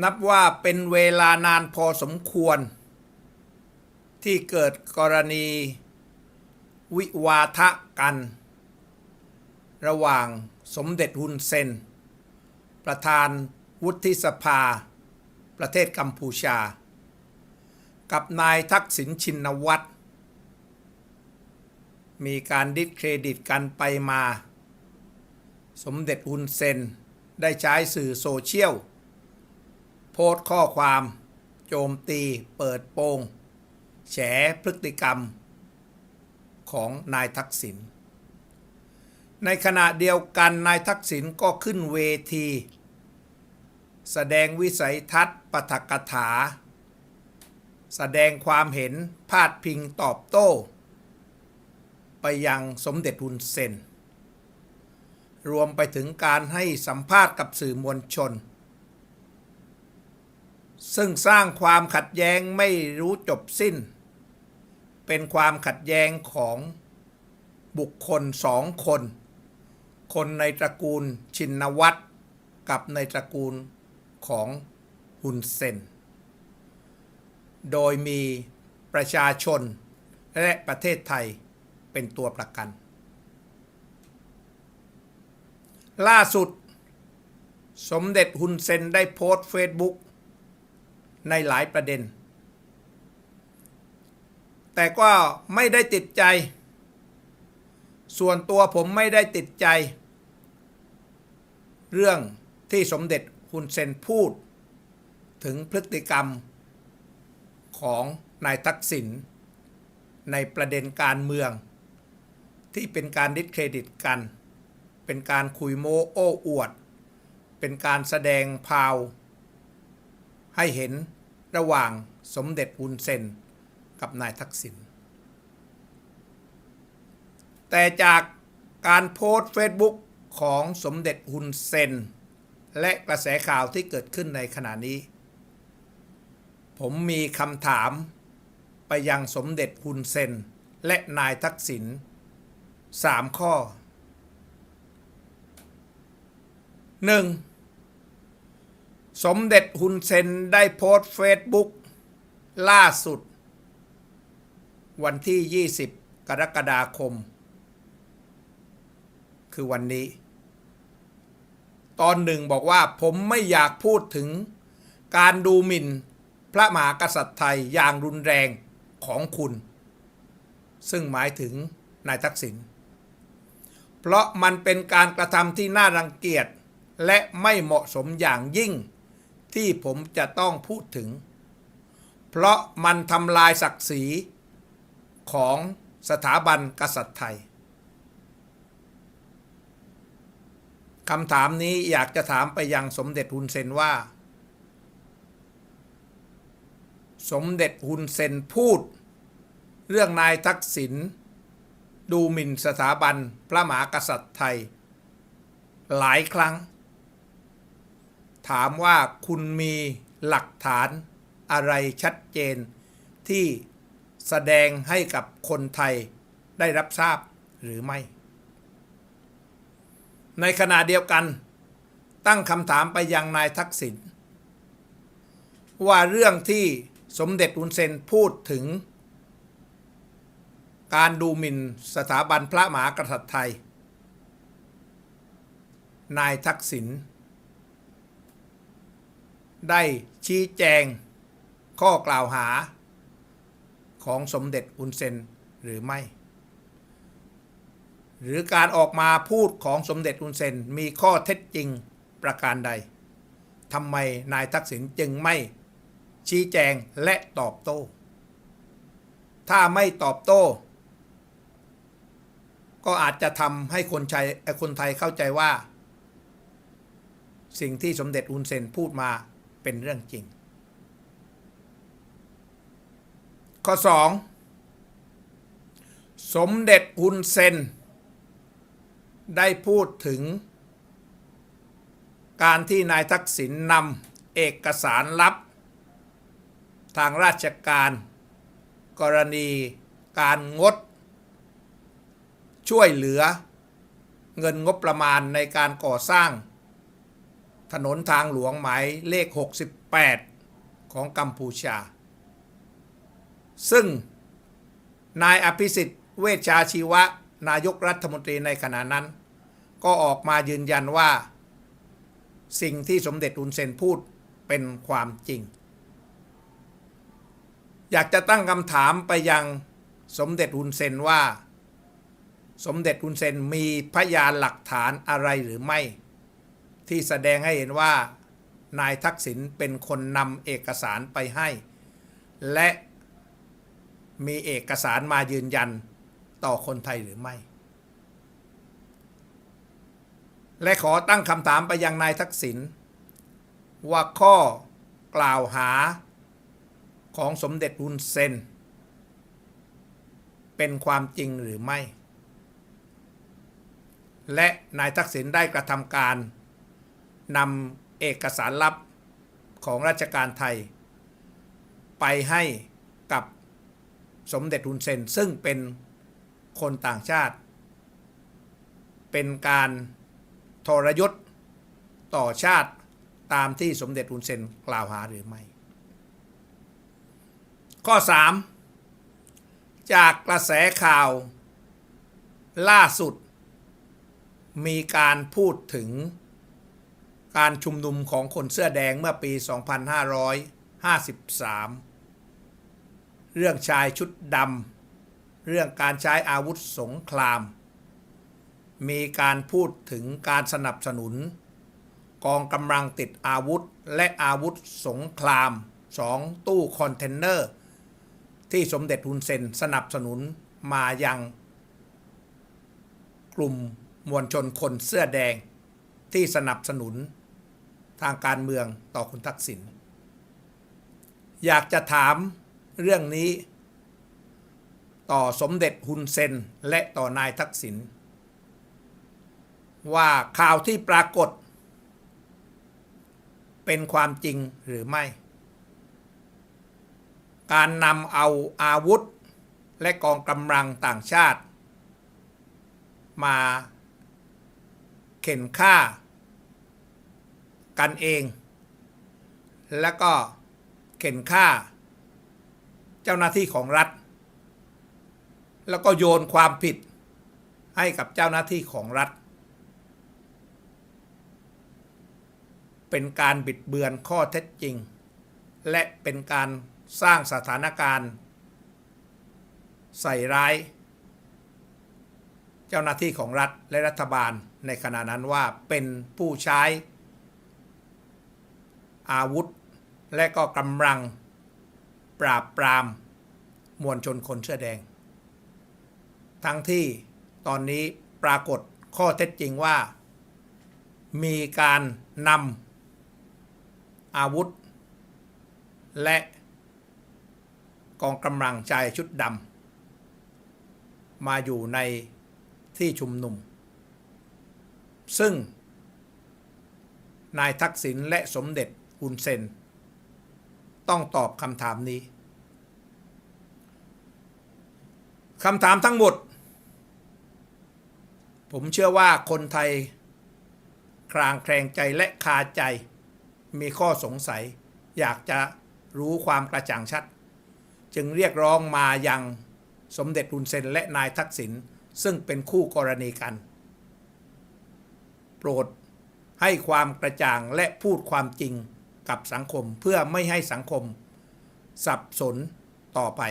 นับว่าเป็นเวลานานพอสมควร ที่เกิดกรณี วิวาทะกัน ระหว่างสมเด็จฮุนเซน ประธานวุฒิสภา ประเทศกัมพูชา กับนายทักษิณชินวัตร มีการดิสเครดิตกันไปมา สมเด็จฮุนเซน ได้ใช้สื่อโซเชียล โพสต์ข้อความ โจมตี เปิดโปงแฉพฤติกรรม ของนายทักษิณในขณะเดียวกันนายทักษิณก็ขึ้นเวที แสดงวิสัยทัศน์ปฐกถา แสดงความเห็นพาดพิงตอบโต้ ไปยังสมเด็จฮุนเซนรวมไปถึงการให้สัมภาษณ์กับสื่อมวลชน ซึ่งสร้างความขัดแย้งไม่รู้จบสิ้น เป็นความขัดแย้งของบุคคลสองคน คนในตระกูลชินวัตรกับในตระกูลของฮุนเซน โดยมีประชาชนและประเทศไทยเป็นตัวประกัน ล่าสุด สมเด็จฮุนเซนได้โพสต์เฟซบุ๊ก ในหลายประเด็น แต่ก็ไม่ได้ติดใจ ส่วนตัวผมไม่ได้ติดใจ เรื่องที่สมเด็จฮุนเซนพูด ถึงพฤติกรรมของนายทักษิณในประเด็นการเมือง ที่เป็นการดิสเครดิตกัน เป็นการคุยโม้โอ้อวด เป็นการแสดงพาว ให้เห็นระหว่างสมเด็จฮุนเซนกับนายทักษิณ แต่จากการโพสต์เฟซบุ๊กของสมเด็จฮุนเซน และกระแสข่าวที่เกิดขึ้นในขณะนี้ ผมมีคำถามไปยังสมเด็จฮุนเซน และนายทักษิณสามข้อ 1. สมเด็จฮุนเซนได้โพสต์เฟซบุ๊กล่าสุด วันที่ 20 กรกฎาคม คือวันนี้ ตอนหนึ่งบอกว่าผมไม่อยากพูดถึงการดูหมิ่นพระมหากษัตริย์ไทยอย่างรุนแรงของคุณ ซึ่งหมายถึงนายทักษิณเพราะมันเป็นการกระทำที่น่ารังเกียจและไม่เหมาะสมอย่างยิ่ง ที่ผมจะต้องพูดถึง เพราะมันทำลายศักดิ์ศรีของสถาบันกษัตริย์ไทยคำถามนี้อยากจะถามไปยังสมเด็จฮุนเซนว่า สมเด็จฮุนเซนพูด เรื่องนายทักษิณดูหมิ่นสถาบันพระมหากษัตริย์ไทย หลายครั้ง ถามว่าคุณมีหลักฐานอะไรชัดเจน ที่แสดงให้กับคนไทยได้รับทราบหรือไม่ ในขณะเดียวกัน ตั้งคำถามไปยังนายทักษิณว่าเรื่องที่สมเด็จอุนเซนพูดถึง การดูหมิ่นสถาบันพระมหากษัตริย์ไทย นายทักษิณ ได้ชี้แจงข้อกล่าวหาของสมเด็จอุนเซนหรือไม่ หรือการออกมาพูดของสมเด็จอุนเซนมีข้อเท็จจริงประการใดทำไมนายทักษิณจึงไม่ชี้แจงและตอบโต้ ถ้าไม่ตอบโต้ ก็อาจจะทำให้คนไทยคนไทยเข้าใจว่า สิ่งที่สมเด็จอุนเซนพูดมา เป็นเรื่องจริง ข้อ 2 สมเด็จฮุนเซน ได้พูดถึง การที่นายทักษิณนำเอกสารลับ ทางราชการ กรณีการงด ช่วยเหลือเงินงบประมาณในการก่อสร้าง ถนนทางหลวงหมายเลข 68 ของกัมพูชา ซึ่งนายอภิสิทธิ์ เวชชาชีวะ นายกรัฐมนตรีในขณะนั้น ก็ออกมายืนยันว่า สิ่งที่สมเด็จอุนเซนพูดเป็นความจริง อยากจะตั้งคำถามไปยังสมเด็จอุนเซนว่า สมเด็จอุนเซนมีพยานหลักฐานอะไรหรือไม่ ที่แสดงให้เห็นว่านายทักษิณเป็นคนนำเอกสารไปให้ และมีเอกสารมายืนยันต่อคนไทยหรือไม่ และขอตั้งคำถามไปยังนายทักษิณว่าข้อกล่าวหาของสมเด็จอุนเซน เป็นความจริงหรือไม่ และนายทักษิณได้กระทำการ นำเอกสารลับของราชการไทย ไปให้กับสมเด็จฮุนเซนซึ่งเป็นคนต่างชาติ เป็นการทรยศต่อชาติตามที่สมเด็จฮุนเซนกล่าวหาหรือไม่ ข้อ 3 จากกระแสข่าวล่าสุด มีการพูดถึง การชุมนุมของคนเสื้อแดงเมื่อปี 2553 เรื่องชายชุดดำ เรื่องการใช้อาวุธสงคราม มีการพูดถึงการสนับสนุน กองกำลังติดอาวุธและอาวุธสงครามสองตู้คอนเทนเนอร์ ที่สมเด็จฮุนเซนสนับสนุนมายัง กลุ่มมวลชนคนเสื้อแดงที่สนับสนุน ทางการเมืองต่อคุณทักษิณอยากจะถามเรื่องนี้ ต่อสมเด็จฮุนเซนและต่อนายทักษิณว่าข่าวที่ปรากฏ เป็นความจริงหรือไม่ การนำเอาอาวุธและกองกำลังต่างชาติ มาเข็นฆ่า กันเอง แล้วก็เข็นฆ่า เจ้าหน้าที่ของรัฐ แล้วก็โยนความผิดให้กับเจ้าหน้าที่ของรัฐ เป็นการบิดเบือนข้อเท็จจริง และเป็นการสร้างสถานการณ์ ใส่ร้าย เจ้าหน้าที่ของรัฐและรัฐบาลในขณะนั้นว่าเป็นผู้ใช้ อาวุธ และก็กำลัง ปราบปราม มวลชนคนเสื้อแดง ทั้งที่ตอนนี้ปรากฏข้อเท็จจริงว่า มีการนำอาวุธ และกองกำลังชายชุดดำมาอยู่ในที่ชุมนุม ซึ่ง นายทักษิณและสมเด็จ ฮุนเซน ต้องตอบคำถามนี้คำถามทั้งหมด ผมเชื่อว่าคนไทย คลางแคลงใจและคาใจ มีข้อสงสัย อยากจะรู้ความกระจ่างชัด จึงเรียกร้องมายังสมเด็จฮุนเซนและนายทักษิณซึ่งเป็นคู่กรณีกัน โปรดให้ความกระจ่างและพูดความจริง กับสังคมเพื่อไม่ให้สังคม สับสนต่อไป